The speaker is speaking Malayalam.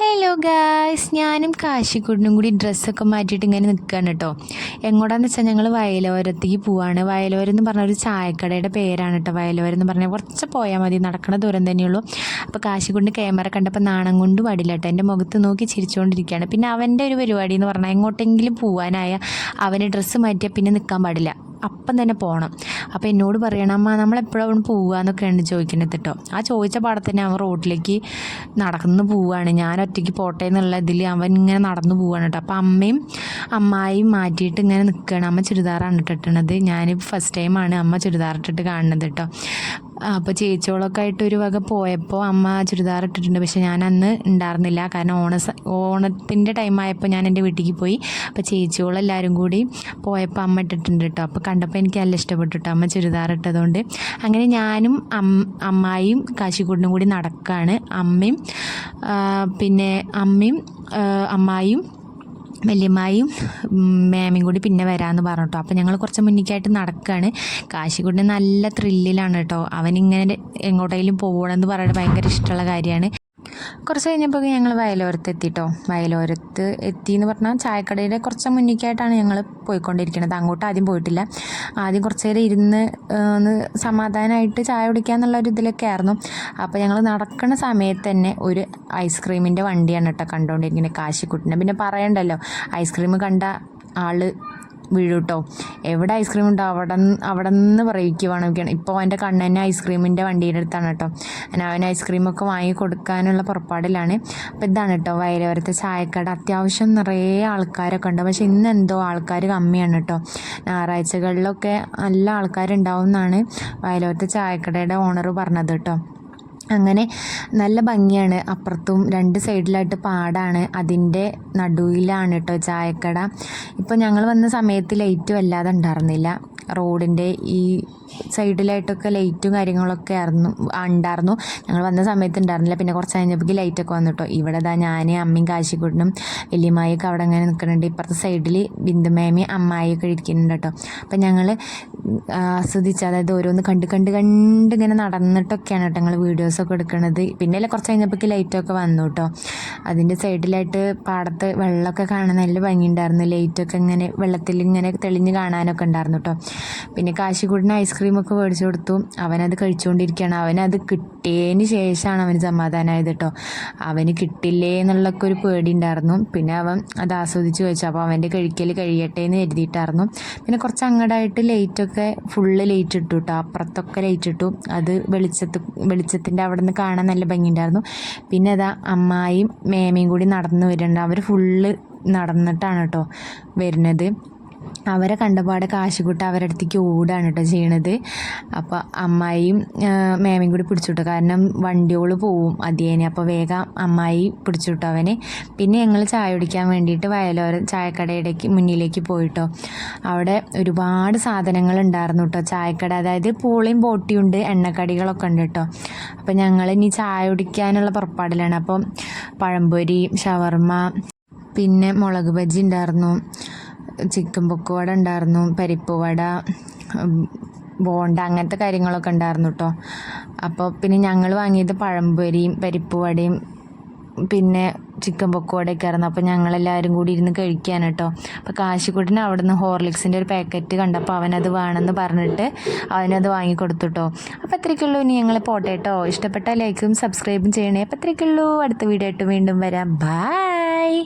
ഹലോ ഗായ്സ് ഞാനും കാശിക്കുട്ടിനും കൂടി ഡ്രസ്സൊക്കെ മാറ്റിയിട്ട് ഇങ്ങനെ നിൽക്കുകയാണ് കേട്ടോ എങ്ങോട്ടാന്ന് വെച്ചാൽ ഞങ്ങൾ വയലോരത്തേക്ക് പോവാണ്. വയലോരം എന്ന് പറഞ്ഞ ഒരു ചായക്കടയുടെ പേരാണ് കേട്ടോ വയലോരം എന്ന് പറഞ്ഞാൽ കുറച്ച് പോയാൽ മതി. നടക്കണ ദൂരം തന്നെയുള്ളൂ അപ്പോൾ കാശിക്കുട്ടിന് ക്യാമറ കണ്ടപ്പോൾ നാണം കൊണ്ട് പാടില്ല കേട്ടോ എന്റെ മുഖത്ത് നോക്കി ചിരിച്ചുകൊണ്ടിരിക്കുകയാണ് പിന്നെ അവന്റെ ഒരു പരിപാടി എന്ന് പറഞ്ഞാൽ എങ്ങോട്ടെങ്കിലും പോവാനായ അവന് ഡ്രസ്സ് മാറ്റിയാൽ പിന്നെ നിൽക്കാൻ പാടില്ല. അപ്പം തന്നെ പോകണം അപ്പോൾ എന്നോട് പറയണം അമ്മ നമ്മളെപ്പോഴാണ് പോവുക? എന്നൊക്കെയാണ് ചോദിക്കുന്നത് കേട്ടോ. ആ ചോദിച്ച പാടത്തന്നെ അവൻ റോഡിലേക്ക് നടന്നു പോവുകയാണ്. ഞാൻ ഒറ്റയ്ക്ക് പോട്ടെ എന്നുള്ള ഇതിൽ അവൻ ഇങ്ങനെ നടന്നു പോവുകയാണ് കേട്ടോ. അപ്പോൾ അമ്മയും അമ്മായിയും മാറ്റിയിട്ട് ഇങ്ങനെ നിൽക്കുകയാണ്. അമ്മ ചുരിദാറാണ് ഇട്ടിട്ടത് ഞാൻ ഫസ്റ്റ് ടൈമാണ് അമ്മ ചുരിദാർ ഇട്ടിട്ട് കാണുന്നത് കേട്ടോ. അപ്പോൾ ചേച്ചിയോളൊക്കെ ആയിട്ട് ഒരു വക പോയപ്പോൾ അമ്മ ചുരിദാർ ഇട്ടിട്ടുണ്ട്. പക്ഷെ ഞാൻ അന്ന് ഉണ്ടായിരുന്നില്ല കാരണം ഓണ ഓണത്തിന്റെ ടൈമായപ്പോൾ ഞാൻ എന്റെ വീട്ടിലേക്ക് പോയി. അപ്പോൾ ചേച്ചിയോളെല്ലാവരും കൂടി പോയപ്പോൾ അമ്മ ഇട്ടിട്ടുണ്ട് കേട്ടോ അപ്പോൾ കണ്ടപ്പോൾ എനിക്ക് നല്ല ഇഷ്ടപ്പെട്ടു കേട്ടോ അമ്മ ചുരിദാർ ഇട്ടതുകൊണ്ട് അങ്ങനെ ഞാനും അമ്മായിയും കാശിക്കൂട്ടിനും കൂടി നടക്കുകയാണ് അമ്മയും പിന്നെ അമ്മയും അമ്മായിയും വല്യമ്മായും മാമിയും കൂടി പിന്നെ വരാമെന്ന് പറഞ്ഞു കേട്ടോ അപ്പോൾ ഞങ്ങൾ കുറച്ച് മുന്നിക്കായിട്ട് നടക്കുകയാണ് കാശിക്കുട്ടി നല്ല ത്രില്ലിലാണ് കേട്ടോ അവനിങ്ങനെ എങ്ങോട്ടെങ്കിലും പോകണമെന്ന് പറഞ്ഞിട്ട് ഭയങ്കര ഇഷ്ടമുള്ള കാര്യമാണ്. കുറച്ച് കഴിഞ്ഞപ്പോൾ ഞങ്ങൾ വയലോരത്ത് എത്തിട്ടോ. വയലോരത്ത് എത്തി എന്ന് പറഞ്ഞാൽ ചായക്കടയുടെ കുറച്ച് മുന്നിക്കായിട്ടാണ് ഞങ്ങൾ പോയിക്കൊണ്ടിരിക്കുന്നത് അങ്ങോട്ട് ആദ്യം പോയിട്ടില്ല. ആദ്യം കുറച്ച് നേരം ഇരുന്ന് ഒന്ന് സമാധാനമായിട്ട് ചായ കുടിക്കുക എന്നുള്ള ഒരു ഇതിലൊക്കെ ആയിരുന്നു. അപ്പോൾ ഞങ്ങൾ നടക്കുന്ന സമയത്ത് തന്നെ ഒരു ഐസ്ക്രീമിന്റെ വണ്ടിയാണ് കേട്ടോ കണ്ടുകൊണ്ടിരിക്കുന്നത് കാശിക്കുട്ടിനെ. പിന്നെ പറയണ്ടല്ലോ ഐസ്ക്രീം കണ്ട ആൾ വീഴും കേട്ടോ എവിടെ ഐസ്ക്രീം ഉണ്ടോ അവിടെ അവിടെ നിന്ന് പറയിക്കുവാണ് ഇപ്പോൾ അവന്റെ കണ്ണ് തന്നെ ഐസ്ക്രീമിന്റെ വണ്ടിയുടെ അടുത്താണ് കേട്ടോ. ഞാൻ അവൻ ഐസ്ക്രീമൊക്കെ വാങ്ങി കൊടുക്കാനുള്ള പുറപ്പാടിലാണ്. അപ്പോൾ ഇതാണ് കേട്ടോ വയലോരത്തെ ചായക്കട. അത്യാവശ്യം നിറയെ ആൾക്കാരൊക്കെ ഉണ്ട്. പക്ഷേ ഇന്ന് എന്തോ ആൾക്കാർ കമ്മിയാണ് കേട്ടോ. ഞായറാഴ്ചകളിലൊക്കെ നല്ല ആൾക്കാരുണ്ടാവും എന്നാണ് വയലോരത്തെ ചായക്കടയുടെ ഓണർ പറഞ്ഞത് കേട്ടോ. അങ്ങനെ നല്ല ഭംഗിയാണ്. അപ്പുറത്തും രണ്ട് സൈഡിലായിട്ട് പാടാണ്. അതിന്റെ നടുവിലാണ് കേട്ടോ ചായക്കട. ഇപ്പോൾ ഞങ്ങൾ വന്ന സമയത്ത് ലൈറ്റ് വല്ലാതെ ഉണ്ടായിരുന്നില്ല റോഡിന്റെ ഈ സൈഡിലായിട്ടൊക്കെ ലൈറ്റും കാര്യങ്ങളൊക്കെ ആയിരുന്നു ഉണ്ടായിരുന്നു. ഞങ്ങൾ വന്ന സമയത്ത് ഉണ്ടായിരുന്നില്ല. പിന്നെ കുറച്ച് കഴിഞ്ഞപ്പോൾ ലൈറ്റൊക്കെ വന്നിട്ടോ. ഇവിടെ ഇതാ ഞാൻ അമ്മയും കാശിക്കുട്ടനും വലിയമ്മയൊക്കെ അവിടെ അങ്ങനെ നിൽക്കുന്നുണ്ട്. ഇപ്പുറത്തെ സൈഡിൽ ബിന്ദുമേമി അമ്മായിയൊക്കെ ഇരിക്കുന്നുണ്ട് കേട്ടോ. അപ്പം ഞങ്ങൾ ആസ്വദിച്ച് അതായത് ഓരോന്ന് കണ്ട് കണ്ട് കണ്ട് ഇങ്ങനെ നടന്നിട്ടൊക്കെയാണ് കേട്ടോ ഞങ്ങൾ വീഡിയോസൊക്കെ എടുക്കുന്നത് പിന്നെ കുറച്ച് കഴിഞ്ഞപ്പോൾ ലൈറ്റൊക്കെ വന്നു കേട്ടോ. അതിന്റെ സൈഡിലായിട്ട് പാടത്ത് വെള്ളമൊക്കെ കാണാൻ നല്ല ഭംഗിയുണ്ടായിരുന്നു. ലൈറ്റൊക്കെ ഇങ്ങനെ വെള്ളത്തിൽ ഇങ്ങനെ തെളിഞ്ഞ് കാണാനൊക്കെ ഉണ്ടായിരുന്നു കേട്ടോ. പിന്നെ കാശിക്കൂടിന് ഐസ്ക്രീമൊക്കെ മേടിച്ചു കൊടുത്തു. അവനത് കഴിച്ചുകൊണ്ടിരിക്കുകയാണ് അവനത് കിട്ടിയതിന് ശേഷമാണ് അവന് സമാധാനമായത് കേട്ടോ അവന് കിട്ടില്ലേ എന്നുള്ളൊക്കെ ഒരു പേടി ഉണ്ടായിരുന്നു പിന്നെ അവൻ അത് ആസ്വദിച്ച് വെച്ചു. അപ്പോൾ അവന്റെ കഴിക്കൽ കഴിയട്ടെ എന്ന് കരുതിയിട്ടായിരുന്നു. പിന്നെ കുറച്ച് അങ്ങടായിട്ട് ലൈറ്റൊക്കെ ഫുള്ള് ലൈറ്റ് ഇട്ടു കേട്ടോ അപ്പുറത്തൊക്കെ ലൈറ്റ് ഇട്ടു. അത് വെളിച്ചത്ത് വെളിച്ചത്തിന്റെ അവിടെ നിന്ന് കാണാൻ നല്ല ഭംഗിയുണ്ടായിരുന്നു. പിന്നെ അതാ അമ്മായിയും മേമയും കൂടി നടന്നു വരുന്നുണ്ട്. അവർ ഫുള്ള് നടന്നിട്ടാണ് കേട്ടോ വരുന്നത്. അവരെ കണ്ടപാടെ കാശുകൂട്ട് അവരുടെ അടുത്തേക്ക് ഓടാണ് കേട്ടോ ചെയ്യണത്. അപ്പോൾ അമ്മായിയും മേമയും കൂടി പിടിച്ചുവിട്ടു കാരണം വണ്ടിയോൾ പോവും അതിയേനെ അപ്പോൾ വേഗം അമ്മായി പിടിച്ചുവിട്ടു അവനെ. പിന്നെ ഞങ്ങൾ ചായ കുടിക്കാൻ വേണ്ടിയിട്ട് വയലോര ചായക്കടയിലേക്ക് മുന്നിലേക്ക് പോയിട്ടോ. അവിടെ ഒരുപാട് സാധനങ്ങൾ ഉണ്ടായിരുന്നു കേട്ടോ ചായക്കട അതായത് പൂളയും ബോട്ടിയും ഉണ്ട് എണ്ണക്കടികളൊക്കെ ഉണ്ട് കേട്ടോ അപ്പോൾ ഞങ്ങൾ ഇനി ചായ കുടിക്കാനുള്ള പുറപ്പാടിലാണ്. അപ്പം പഴംപൊരി ഷവർമ്മ പിന്നെ മുളക് ബജ്ജി ഉണ്ടായിരുന്നു. ചിക്കൻ പൊക്കുവട ഉണ്ടായിരുന്നു പരിപ്പ് വട ബോണ്ട അങ്ങനത്തെ കാര്യങ്ങളൊക്കെ ഉണ്ടായിരുന്നു കേട്ടോ അപ്പോൾ പിന്നെ ഞങ്ങൾ വാങ്ങിയത് പഴംപൊരിയും പരിപ്പ് വടയും പിന്നെ ചിക്കൻ പൊക്കോടൊക്കെ ആയിരുന്നു. അപ്പോൾ ഞങ്ങളെല്ലാവരും കൂടി ഇരുന്ന് കഴിക്കാൻ കേട്ടോ അപ്പോൾ കാശിക്കുട്ടിന് അവിടെ നിന്ന് ഹോർലിക്സിന്റെ ഒരു പാക്കറ്റ് കണ്ടപ്പോൾ അവനത് വേണമെന്ന് പറഞ്ഞിട്ട് അവനത് വാങ്ങിക്കൊടുത്തു കേട്ടോ അപ്പോൾ അത്രയ്ക്കുള്ളൂ. ഇനി ഞങ്ങൾ പോട്ടെ കേട്ടോ ഇഷ്ടപ്പെട്ട ലൈക്കും സബ്സ്ക്രൈബും ചെയ്യണേ. അപ്പോൾ അത്രയ്ക്കുള്ളൂ. അടുത്ത വീഡിയോ ആയിട്ട് വീണ്ടും വരാം. ബായ്